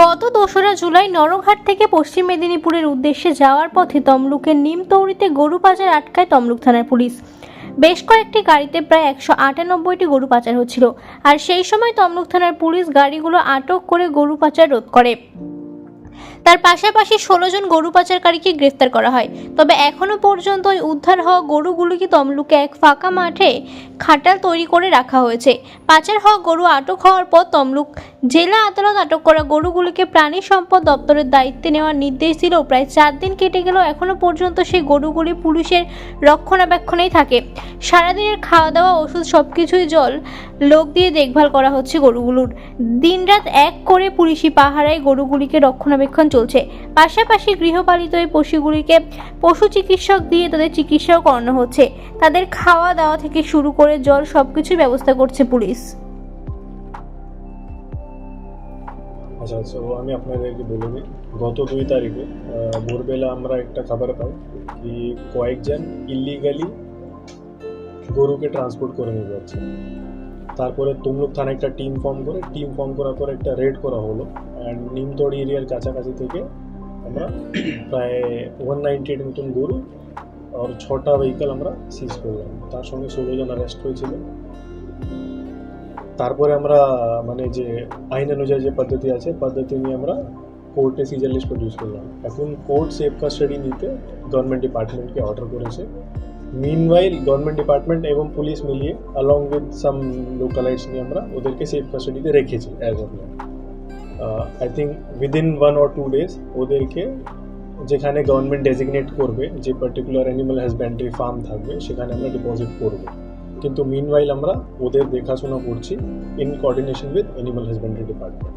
গত দোসরা জুলাই নরঘাট থেকে পশ্চিম মেদিনীপুরের উদ্দেশ্যে যাওয়ার পথে তমলুকের নিমতৌড়িতে গরু পাচার আটকায় তমলুক থানার পুলিশ। বেশ কয়েকটি গাড়িতে প্রায় একশো আটানব্বইটি গরু পাচার হচ্ছিল আর সেই সময় তমলুক থানার পুলিশ গাড়িগুলো আটক করে গরু পাচার রোধ করে। তার পাশাপাশি ষোলো জন গরু পাচারকারীকে গ্রেফতার করা হয়। তবে এখনও পর্যন্ত ওই উদ্ধার হওয়া গরুগুলিকে তমলুকে এক ফাঁকা মাঠে খাটাল তৈরি করে রাখা হয়েছে। পাচার হওয়া গরু আটক হওয়ার পর তমলুক জেলা আদালত আটক করা গরুগুলিকে প্রাণী সম্পদ দপ্তরের দায়িত্বে নেওয়ার নির্দেশ দিলেও প্রায় চার দিন কেটে গেলেও এখনও পর্যন্ত সেই গরুগুলি পুলিশের রক্ষণাবেক্ষণেই থাকে। সারাদিনের খাওয়া দাওয়া ওষুধ সব কিছুই জল, লোক দিয়ে দেখভাল করা হচ্ছে গরুগুলোর। দিনরাত এক করে পুলিশি পাহারায় গরুগুলিকে রক্ষণাবেক্ষণ চলছে। পাশাপাশি গৃহপালিত এই পশুগুলিকে পশু চিকিৎসক দিয়ে তাদের চিকিৎসাও করানো হচ্ছে। তাদের খাওয়া দাওয়া থেকে শুরু করে জল সব কিছুর ব্যবস্থা করছে পুলিশ। আচ্ছা সো আমি আপনাদেরকে বলে দিই। গত দুই তারিখে ভোরবেলা আমরা একটা খবর পাই কি কয়েকজন ইলিগালি গরুকে ট্রান্সপোর্ট করে নিয়ে যাচ্ছে। তারপরে তুমলুক থানায় একটা টিম ফর্ম করে টিম ফর্ম করার পর একটা রেড করা হলো। অ্যান্ড নিমতড়ি এরিয়ার কাছাকাছি থেকে আমরা প্রায় ওয়ান নাইনটি এইট মতন গরু আর ছটা ভেহিকেল আমরা সিজ করলাম। তার সঙ্গে ষোলো জন অ্যারেস্ট হয়েছিল। তারপরে আমরা মানে যে আইন অনুযায়ী যে পদ্ধতি আছে, পদ্ধতি নিয়ে আমরা কোর্টে সিজার লিস্ট প্রডিউস করলাম। এখন কোর্ট সেফ কাস্টাডি নিতে গভর্নমেন্ট ডিপার্টমেন্টকে অর্ডার করেছে। মিনওয়াইল গভর্নমেন্ট ডিপার্টমেন্ট এবং পুলিশ মিলিয়ে, along উইথ সাম লোকালাইটস নিয়ে আমরা ওদেরকে সেফ কাস্টাডিতে রেখেছি as of I think within one or two days ওদেরকে যেখানে গভর্নমেন্ট ডেজিগনেট করবে, যে পার্টিকুলার অ্যানিমাল হাজব্যান্ডারি ফার্ম থাকবে, সেখানে আমরা ডিপোজিট করব। কিন্তু মিনওয়াইল আমরা ওদের দেখাশোনা করছি in coordination with animal husbandry department